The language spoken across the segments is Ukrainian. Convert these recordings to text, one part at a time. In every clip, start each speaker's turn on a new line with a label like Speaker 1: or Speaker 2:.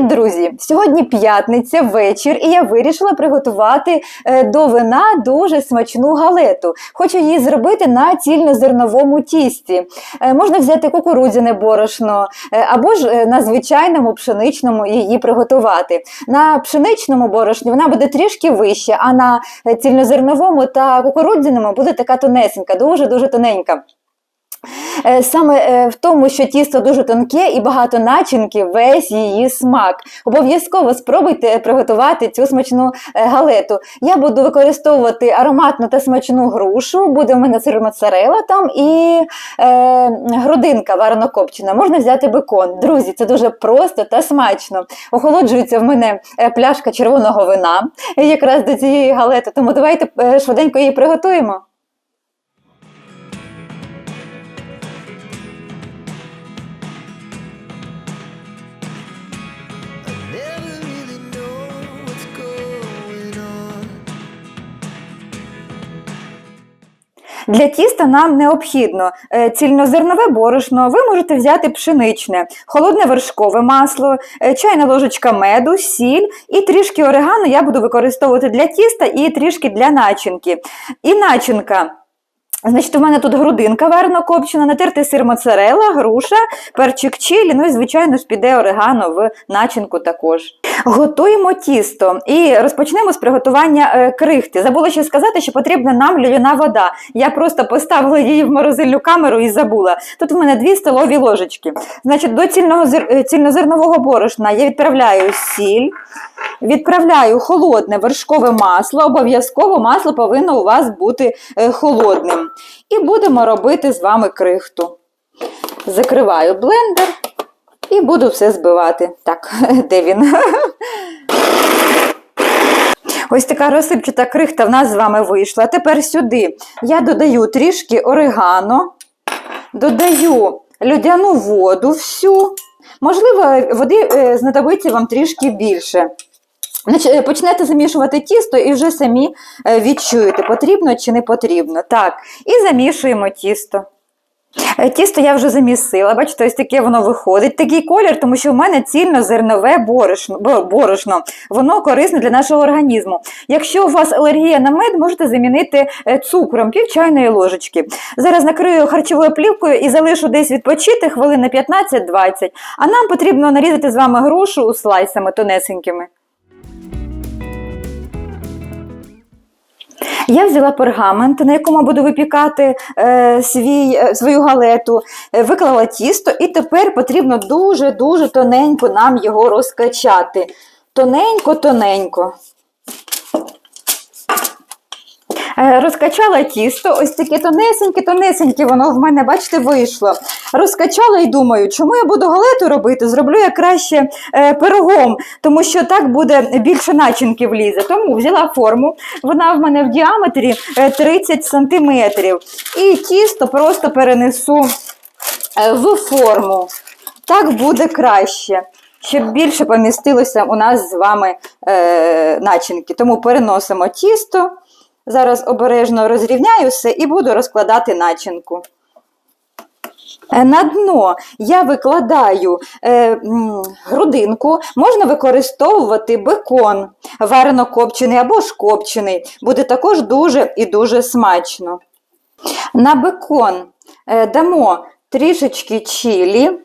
Speaker 1: Привіт, друзі! Сьогодні п'ятниця, вечір, і я вирішила приготувати е, до вина дуже смачну галету. Хочу її зробити на цільнозерновому тісті. Е, Можна взяти кукурудзяне борошно е, або ж на звичайному пшеничному її приготувати. На пшеничному борошні вона буде трішки вища, а на цільнозерновому та кукурудзяному буде така тонесенька, дуже-дуже тоненька. Е, Саме е, в тому, що тісто дуже тонке і багато начинки, весь її смак. Обов'язково спробуйте приготувати цю смачну е, галету. Я буду використовувати ароматну та смачну грушу, буде в мене сир моцарелла там і е, грудинка варено копчена. Можна взяти бекон. Друзі, це дуже просто та смачно. Охолоджується в мене пляшка червоного вина якраз до цієї галети, тому давайте швиденько її приготуємо. Для тіста нам необхідно е, цільнозернове борошно, ви можете взяти пшеничне, холодне вершкове масло, е, чайна ложечка меду, сіль і трішки орегано я буду використовувати для тіста і трішки для начинки. І начинка. Значить, у мене тут грудинка варено копчена, натертий сир моцарелла, груша, перчик чилі, ну і, звичайно ж, піде орегано в начинку також. Готуємо тісто і розпочнемо з приготування е, крихти. Забула ще сказати, що потрібна нам льоняна вода. Я просто поставила її в морозильну камеру і забула. Тут в мене 2 столові ложечки. Значить, до цільного е, цільнозернового борошна я відправляю сіль, відправляю холодне вершкове масло. Обов'язково масло повинно у вас бути е, холодним. І будемо робити з вами крихту. Закриваю блендер і буду все збивати. Так, де він? Ось така розсипчата крихта в нас з вами вийшла. Тепер сюди я додаю трішки орегано, додаю льодяну воду всю. Можливо, води е, знадобиться вам трішки більше. Е, Почнете замішувати тісто і вже самі е, відчуєте, потрібно чи не потрібно. Так, і замішуємо тісто. Е, Тісто я вже замісила, бачите, ось таке воно виходить. Такий колір, тому що в мене цільнозернове борошно, борошно. Воно корисне для нашого організму. Якщо у вас алергія на мед, можете замінити цукром пів чайної ложечки. Зараз накрию харчовою плівкою і залишу десь відпочити хвилин на 15-20. А нам потрібно нарізати з вами грушу слайсами тонесенькими. Я взяла пергамент, на якому буду випікати е, свій, е, свою галету, е, виклала тісто, і тепер потрібно дуже-дуже тоненько нам його розкачати. Тоненько-тоненько. Е, Розкачала тісто, ось таке тонесеньке, тонесеньке, воно в мене, бачите, вийшло. Розкачала і думаю, чому я буду галету робити? Зроблю я краще е, пирогом, тому що так буде більше начинки влізе. Тому взяла форму, вона в мене в діаметрі е, 30 см. І тісто просто перенесу е, в форму. Так буде краще. Щоб більше помістилося у нас з вами е, начинки. Тому переносимо тісто. Зараз обережно розрівняю все і буду розкладати начинку. Е, На дно я викладаю е, грудинку, можна використовувати бекон, варено копчений або ж копчений. Буде також дуже і дуже смачно. На бекон е, дамо трішечки чилі.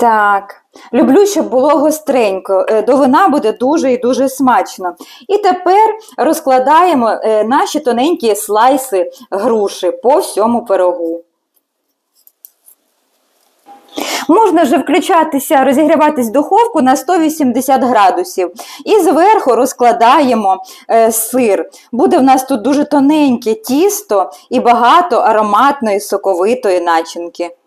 Speaker 1: Так, люблю, щоб було гостренько. Е, До вина буде дуже і дуже смачно. І тепер розкладаємо е, наші тоненькі слайси груші по всьому пирогу. Можна вже включатися, розігріватись духовку на 180 градусів. І зверху розкладаємо е, сир. Буде в нас тут дуже тоненьке тісто і багато ароматної соковитої начинки.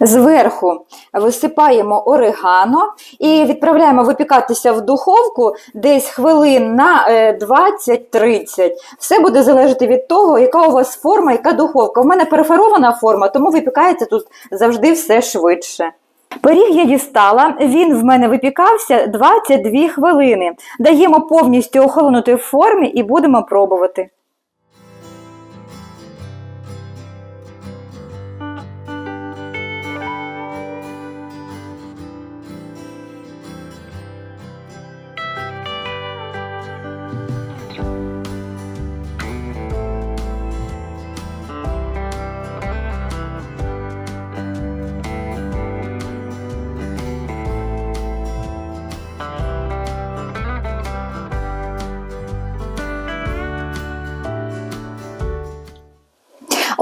Speaker 1: Зверху висипаємо орегано і відправляємо випікатися в духовку десь хвилин на е, 20-30. Все буде залежати від того, яка у вас форма, яка духовка. У мене перефорована форма, тому випікається тут завжди все швидше. Пиріг я дістала, він в мене випікався 22 хвилини. Даємо повністю охолонути в формі і будемо пробувати.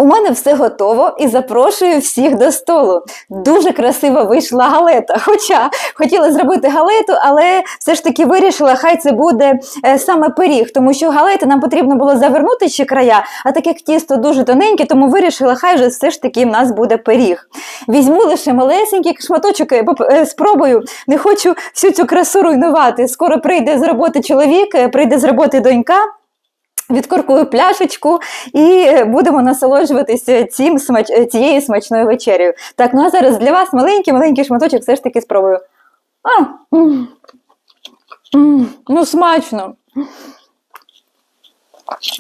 Speaker 1: У мене все готово і запрошую всіх до столу. Дуже красиво вийшла галета. Хоча хотіла зробити галету, але все ж таки вирішила, хай це буде е, саме пиріг, тому що галети нам потрібно було завернути ще края, а так як тісто дуже тоненьке, тому вирішила, хай же все ж таки в нас буде пиріг. Візьму лише малесенький шматочок, е, е, спробую. Не хочу всю цю красу руйнувати. Скоро прийде з роботи чоловік, прийде з роботи донька. Відкоркую пляшечку і е, будемо насолоджуватися цим смач... е, цією смачною вечерею. Так, ну а зараз для вас маленький маленький шматочок все ж таки спробую. А, ну, смачно.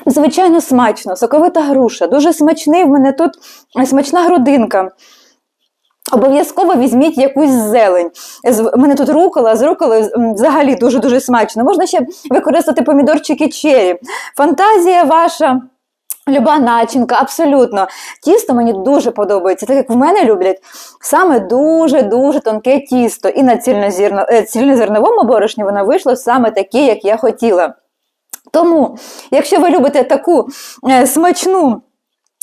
Speaker 1: Звичайно, смачно, соковита груша, дуже смачний в мене тут е, смачна грудинка. Обов'язково візьміть якусь зелень. З- мене тут рукола, з руколою взагалі дуже-дуже смачно. Можна ще використати помідорчики чері. Фантазія ваша. Люба начинка, абсолютно. Тісто мені дуже подобається, так як в мене люблять саме дуже-дуже тонке тісто. І на е, цільнозерновому борошні воно вийшло саме таке, як я хотіла. Тому, якщо ви любите таку е, смачну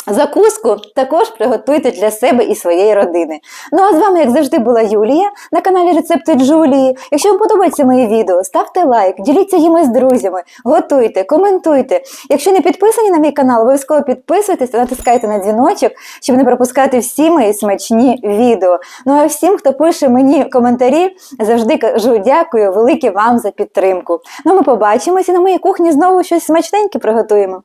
Speaker 1: закуску, також приготуйте для себе і своєї родини. Ну а з вами, як завжди, була Юлія на каналі Рецепти Джулії. Якщо вам подобається моє відео, ставте лайк, діліться їми з друзями, готуйте, коментуйте. Якщо не підписані на мій канал, обов'язково підписуйтесь та натискайте на дзвіночок, щоб не пропускати всі мої смачні відео. Ну а всім, хто пише мені коментарі, завжди кажу дякую велике вам за підтримку. Ну, ми побачимося на моїй кухні знову щось смачненьке приготуємо.